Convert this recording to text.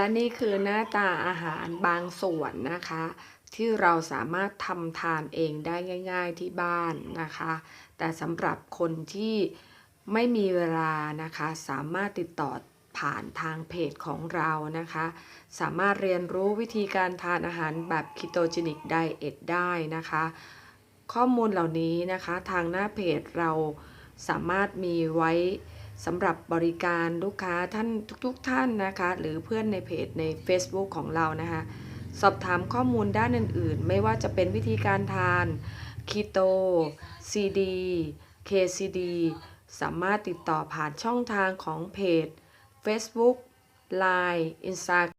และนี่คือหน้าตาอาหารบางส่วนนะคะ ที่เราสามารถทำทานเองได้ง่าย ๆที่บ้านนะคะ แต่สำหรับคนที่ไม่มีเวลานะคะ สามารถติดต่อผ่านทางเพจของเรานะคะ สามารถเรียนรู้วิธีการทานอาหารแบบ ketogenic diet ได้นะคะ ข้อมูลเหล่านี้นะคะทางหน้าเพจเราสามารถมีไว้ สำหรับบริการลูกค้าท่านทุกๆทท่านนะคะ หรือเพื่อนในเพจใน Facebook ของเรานะคะ สอบถามข้อมูลด้านอื่น ๆ ไม่ว่าจะเป็นวิธีการทานคีโต CD KCD สามารถติดต่อผ่านช่องทางของเพจ Facebook Line Instagram